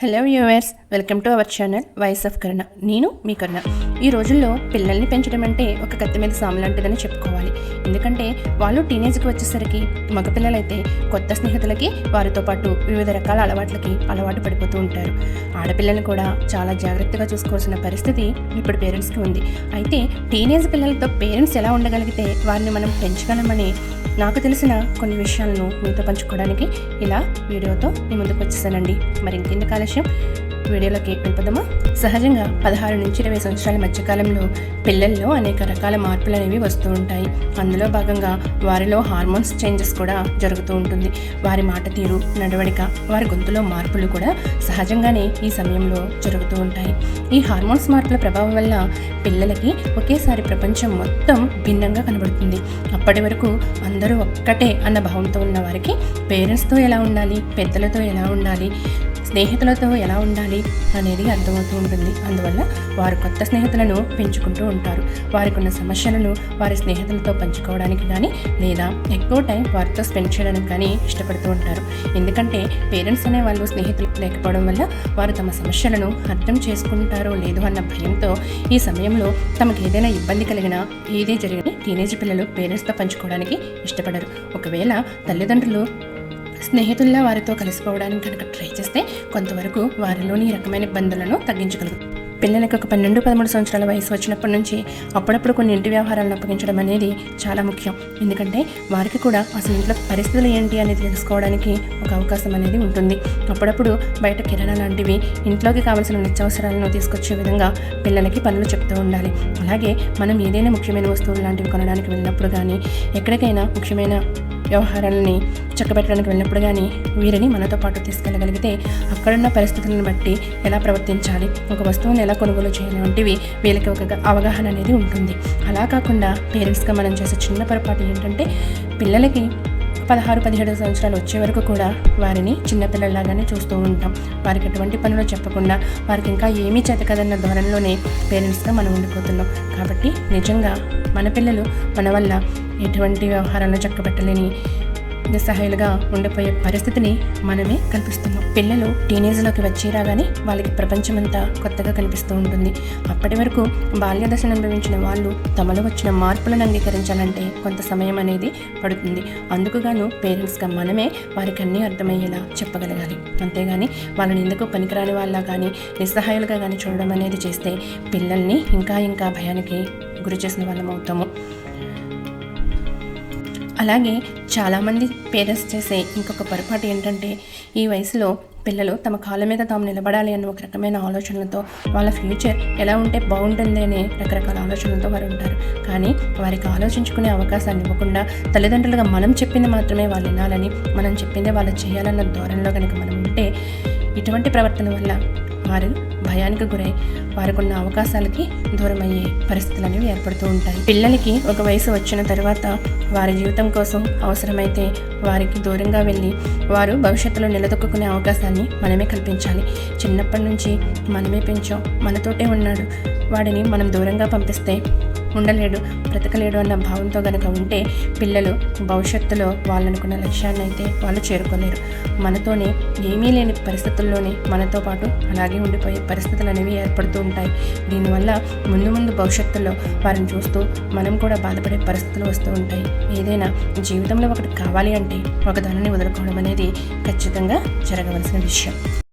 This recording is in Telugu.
Hello viewers, welcome to our channel voice of Karuna. నేను మీ కరుణ. ఈ రోజుల్లో పిల్లల్ని పెంచడం అంటే ఒక కత్తి మీద సాము లాంటిదని చెప్పుకోవాలి. ఎందుకంటే వాళ్ళు టీనేజ్కి వచ్చేసరికి మగపిల్లలైతే కొత్త స్నేహితులకి వారితో పాటు వివిధ రకాల అలవాట్లకి అలవాటు పడిపోతూ ఉంటారు. ఆడపిల్లల్ని కూడా చాలా జాగ్రత్తగా చూసుకోవాల్సిన పరిస్థితి ఇప్పుడు పేరెంట్స్కి ఉంది. అయితే టీనేజ్ పిల్లలతో పేరెంట్స్ ఎలా ఉండగలిగితే వారిని మనం పెంచగలమని నాకు తెలిసిన కొన్ని విషయాలను మీతో పంచుకోవడానికి ఇలా వీడియోతో మీ ముందుకు వచ్చేసానండి. మరి ఇంకెందుకు ఆలస్యం? వీడియోలోకి వెళ్ళిపోదామా సహజంగా పదహారు నుంచి ఇరవై సంవత్సరాల మధ్యకాలంలో పిల్లల్లో అనేక రకాల మార్పులు అనేవి వస్తూ ఉంటాయి. అందులో భాగంగా వారిలో హార్మోన్స్ చేంజెస్ కూడా జరుగుతూ ఉంటుంది. వారి మాట తీరు నడవడిక వారి గొంతులో మార్పులు కూడా సహజంగానే ఈ సమయంలో జరుగుతూ ఉంటాయి. ఈ హార్మోన్స్ మార్పుల ప్రభావం వల్ల పిల్లలకి ఒకేసారి ప్రపంచం మొత్తం భిన్నంగా కనబడుతుంది. అప్పటి వరకు అందరూ ఒక్కటే అన్న భావంతో ఉన్న వారికి పేరెంట్స్తో ఎలా ఉండాలి? పెద్దలతో ఎలా ఉండాలి? స్నేహితులతో ఎలా ఉండాలి అనేది అర్థమవుతూ ఉంటుంది. అందువల్ల వారు కొత్త స్నేహితులను పెంచుకుంటూ ఉంటారు. వారికి ఉన్న సమస్యలను వారి స్నేహితులతో పంచుకోవడానికి కానీ లేదా ఎక్కువ టైం వారితో స్పెండ్ చేయడానికి కానీ ఇష్టపడుతూ ఉంటారు. ఎందుకంటే పేరెంట్స్ అనే వాళ్ళు స్నేహితులు లేకపోవడం వల్ల వారు తమ సమస్యలను అర్థం చేసుకుంటారో లేదు అన్న భయంతో ఈ సమయంలో తమకు ఏదైనా ఇబ్బంది కలిగినా ఏదే జరిగినా టీనేజ్ పిల్లలు పేరెంట్స్తో పంచుకోవడానికి ఇష్టపడరు. ఒకవేళ తల్లిదండ్రులు స్నేహితుల్లా వారితో కలిసిపోవడానికి కనుక ట్రై చేస్తే కొంతవరకు వారిలోని ఈ రకమైన ఇబ్బందులను తగ్గించగలుగుతారు పిల్లలకి ఒక పన్నెండు పదమూడు సంవత్సరాల వయసు వచ్చినప్పటి నుంచి అప్పుడప్పుడు కొన్ని ఇంటి వ్యవహారాలను అప్పగించడం అనేది చాలా ముఖ్యం. ఎందుకంటే వారికి కూడా అసలు ఇంట్లో పరిస్థితులు ఏంటి అనేది తెలుసుకోవడానికి ఒక అవకాశం అనేది ఉంటుంది. అప్పుడప్పుడు బయట కిరాణా లాంటివి ఇంట్లోకి కావాల్సిన నిత్యావసరాలను తీసుకొచ్చే విధంగా పిల్లలకి పనులు చెప్తూ ఉండాలి. అలాగే మనం ఏదైనా ముఖ్యమైన వస్తువులు లాంటివి కొనడానికి వెళ్ళినప్పుడు కానీ ఎక్కడికైనా ముఖ్యమైన వ్యవహారాలని చక్కబెట్టడానికి వెళ్ళినప్పుడు కానీ వీరిని మనతో పాటు తీసుకెళ్ళగలిగితే అక్కడున్న పరిస్థితులను బట్టి ఎలా ప్రవర్తించాలి ఒక వస్తువుని ఎలా కొనుగోలు చేయాలి వంటివి వీళ్ళకి ఒక అవగాహన అనేది ఉంటుంది. అలా కాకుండా పేరెంట్స్గా మనం చేసే చిన్న పొరపాటు ఏంటంటే పిల్లలకి పదహారు పదిహేడు సంవత్సరాలు వచ్చే వరకు కూడా వారిని చిన్నపిల్లలాగానే చూస్తూ ఉంటాం. వారికి ఎటువంటి పనులు చెప్పకుండా వారికి ఇంకా ఏమీ చేత కదన్న ధోరణిలోనే పేరెంట్స్గా మనం ఉండిపోతున్నాం. కాబట్టి నిజంగా మన పిల్లలు మన వల్ల ఎటువంటి వ్యవహారాలను చక్కబెట్టలేని నిస్సహాయులుగా ఉండిపోయే పరిస్థితిని మనమే కల్పిస్తున్నాం. పిల్లలు టీనేజ్లోకి వచ్చి రాగానే వాళ్ళకి ప్రపంచమంతా కొత్తగా కనిపిస్తూ ఉంటుంది. అప్పటి వరకు బాల్య అనుభవించిన వాళ్ళు తమలో వచ్చిన మార్పులను అంగీకరించాలంటే కొంత సమయం అనేది పడుతుంది. అందుకుగాను పేరెంట్స్గా మనమే వారికి అన్నీ అర్థమయ్యేలా చెప్పగలగాలి. అంతేగాని వాళ్ళని ఎందుకు పనికిరాని వాళ్ళ కానీ నిస్సహాయులుగా కానీ చూడడం అనేది చేస్తే పిల్లల్ని ఇంకా ఇంకా భయానికి గురి చేసిన వాళ్ళం అవుతాము. అలాగే చాలామంది పేరెంట్స్ చేసే ఇంకొక పొరపాటు ఏంటంటే ఈ వయసులో పిల్లలు తమ కాళ్ళ మీద తాము నిలబడాలి అన్న ఒక రకమైన ఆలోచనలతో వాళ్ళ ఫ్యూచర్ ఎలా ఉంటే బాగుంటుంది అనే రకరకాల ఆలోచనలతో వారు ఉంటారు. కానీ వారికి ఆలోచించుకునే అవకాశాన్ని ఇవ్వకుండా తల్లిదండ్రులుగా మనం చెప్పింది మాత్రమే వాళ్ళు వినాలని మనం చెప్పిందే వాళ్ళు చేయాలన్న ధోరణిలో కనుక మనం ఉంటే ఇటువంటి ప్రవర్తన వల్ల వారు భయానికి గురై వారికున్న అవకాశాలకి దూరమయ్యే పరిస్థితులు అనేవి ఏర్పడుతూ ఉంటాయి. పిల్లలకి ఒక వయసు వచ్చిన తర్వాత వారి జీవితం కోసం అవసరమైతే వారికి దూరంగా వెళ్ళి వారు భవిష్యత్తులో నిలదొక్కునే అవకాశాన్ని మనమే కల్పించాలి. చిన్నప్పటి నుంచి మనమే పెంచాం. మనతోటే ఉన్నాడు. వాడిని మనం దూరంగా పంపిస్తే ఉండలేడు బ్రతకలేడు అన్న భావంతో గనక ఉంటే పిల్లలు భవిష్యత్తులో వాళ్ళనుకున్న లక్ష్యాన్ని అయితే వాళ్ళు చేరుకోలేరు. మనతోనే ఏమీ లేని పరిస్థితుల్లోనే మనతో పాటు అలాగే ఉండిపోయే పరిస్థితులు అనేవి ఏర్పడుతూ ఉంటాయి. దీనివల్ల ముందు ముందు భవిష్యత్తులో వారిని చూస్తూ మనం కూడా బాధపడే పరిస్థితులు వస్తూ ఉంటాయి. ఏదైనా జీవితంలో ఒకటి కావాలి అంటే ఒక దానిని వదులుకోవడం అనేది ఖచ్చితంగా జరగవలసిన విషయం.